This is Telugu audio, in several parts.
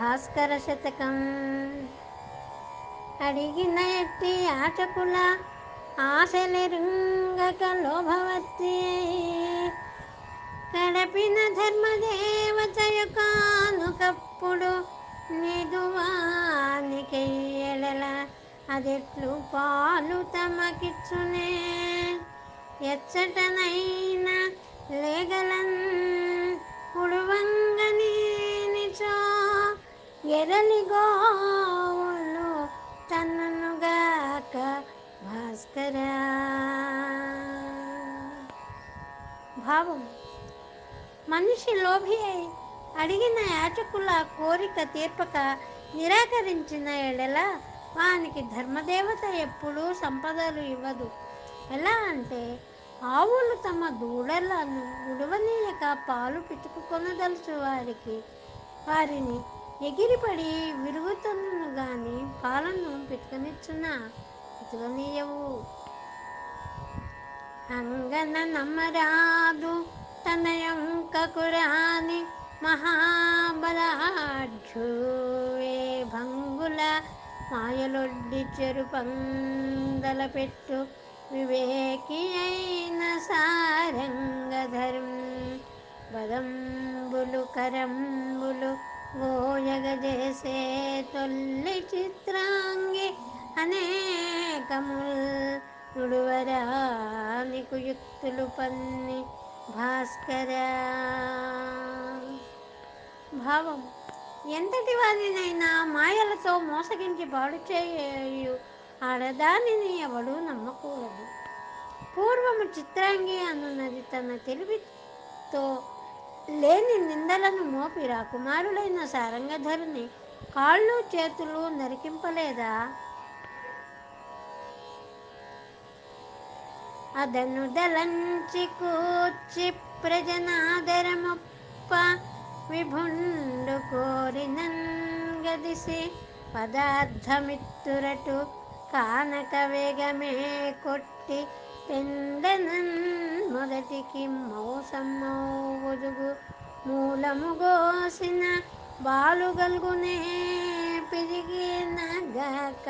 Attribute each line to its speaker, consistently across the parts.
Speaker 1: భాస్కర శతకం. అడిగినట్టి ఆటకుల ఆశలెరుంగక లోభవతి కడపిన యొక్క కానుకప్పుడు నిదువానికెయ్యడల అదెట్లు పాలు తమకిచ్చునే. ఎచ్చటనైనా లేగలన్ భావం మనిషి లోభి అయి అడిగిన యాచకుల కోరిక తీర్పక నిరాకరించిన ఎడల వానికి ధర్మదేవత ఎప్పుడూ సంపదలు ఇవ్వదు. ఎలా అంటే ఆవులు తమ దూడలను ఉడవనీయక పాలు పితుకుకొనదలుచు వారికి. వారిని ఎగిరిపడి విరుగుతనును కానీ పాలను పితుకనిచ్చున? పితుకనీయవు. అంగన నమరాదు తనయంకకురాని మహాబలాఢ్యువే భంగుల మాయలొడ్డి చెరుపందల పెట్టు వివేకి అయిన సారంగధరం బదంబులు కరంబులు గోయగ చేసే తొల్లి చిత్రాంగి అనేకముల్ నుడువరా నీకు యుక్తులు పన్ని భాస్కరా. భావం. ఎంతటి వారినైనా మాయలతో మోసగించి పాడు చేయు ఆడదానిని ఎవడు నమ్మకూడదు. పూర్వము చిత్రాంగి అనున్నది తన తెలివితో లేని నిందలను మోపి రాకుమారుడైన సారంగధరుని కాళ్ళు చేతులు నరికింపలేదా? అదను దలంచి కూర్చి ప్రజనాదరముప్ప విభుండు కోరినన్ గదిసి పదార్థమిత్తురటు కానక వేగమే కొట్టి పెందనన్ మొదటికి మౌసమ్మౌదుగు మూలము గోసిన బాలుగల్గునే పిరిగినగాక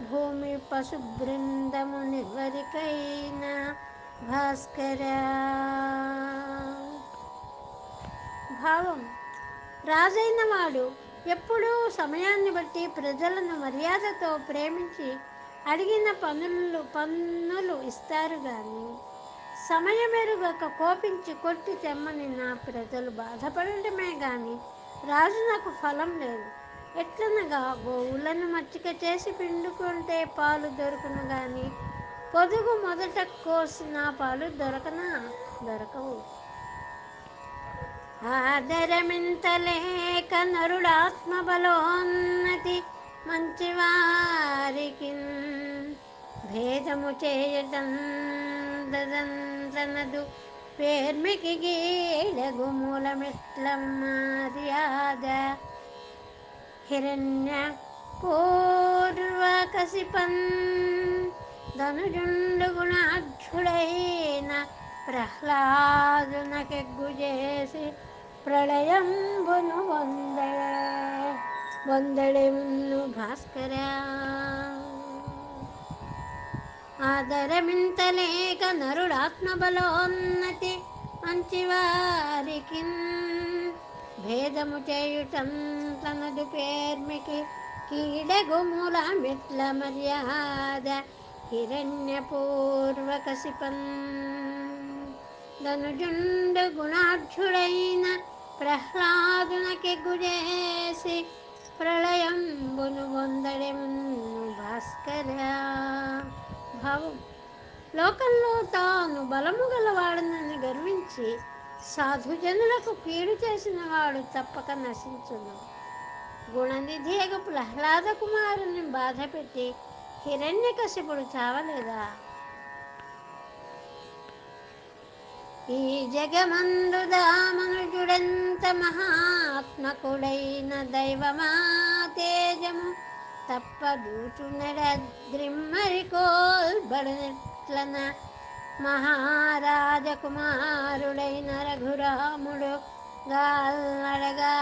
Speaker 1: భూమి పశుబృందము నిర్వరికైన భాస్కరా. భావం. రాజైన వాడు ఎప్పుడూ సమయాన్ని బట్టి ప్రజలను మర్యాదతో ప్రేమించి అడిగిన పనులు పన్నులు ఇస్తారు కానీ సమయమెరుగక కోపించి కొట్టి తెమ్మని నా ప్రజలు బాధపడటమే కానీ రాజు నాకు ఫలం లేదు. ఎట్లనగా గోవులను మచ్చిక చేసి పిండుకుంటే పాలు దొరుకును గాని పొదుగు మొదట కోసిన పాలు దొరకనా? దొరకవు. ఆదరమింతలేక నరుడాత్మ బలోన్నతి మంచివారికి భేదము చేయటం దదంతనదు. పేర్మికి గీడగు మూలమెట్ల మర్యాద హిరణ్య పూర్వకసిపన్ ధనుజుండు గుణాఢ్యుడైన ప్రహ్లాదునకెగ్గు చేసి ప్రళయంబును వందడే వందడెమును భాస్కర. ఆదరమింతలేక నరుడాత్మబలోన్నతి మంచివారికి భేదము చేయుటం తనదు పేర్మికి కీడగు మూల మెట్ల మర్యాద హిరణ్య పూర్వకసిపన్ ధనుజుండు గుణాఢ్యుడైన ప్రహ్లాదునకి చేసి ప్రళయంబును వందడెమున్ను భాస్కర భావం. లోకంలో తాను బలము గలవాడనని గర్వించి సాధుజనులకు కీడు చేసిన వాడు తప్పక నశించును. గుణనిధియగు ప్రహ్లాద కుమారుని బాధపెట్టి హిరణ్యకశిపుడు చావలేదా? ఈ జగమందు దామనుజుడెంత మహాత్మకుడైన దైవమా తేజము తప్పదూచునడద్రిమ్మరి కోల్బడనెట్లన మహారాజకుమారుడైన రఘురాముడు గాల్నడగా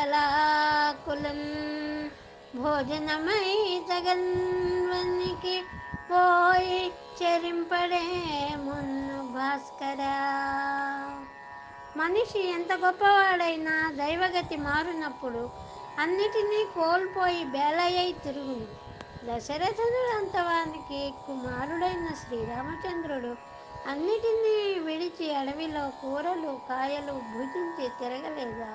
Speaker 1: ఎలాకులం భోజనమై జగన్వనికి పోయి చెరింపడే మున్ను భాస్కరా. మనిషి ఎంత గొప్పవాడైనా దైవగతి మారినప్పుడు అన్నిటినీ కోల్పోయి బేలయ్యై తిరుగును. దశరథుడంతవానికి కుమారుడైన శ్రీరామచంద్రుడు అన్నిటినీ విడిచి అడవిలో కూరలు కాయలు భుజించి తిరగలేదా?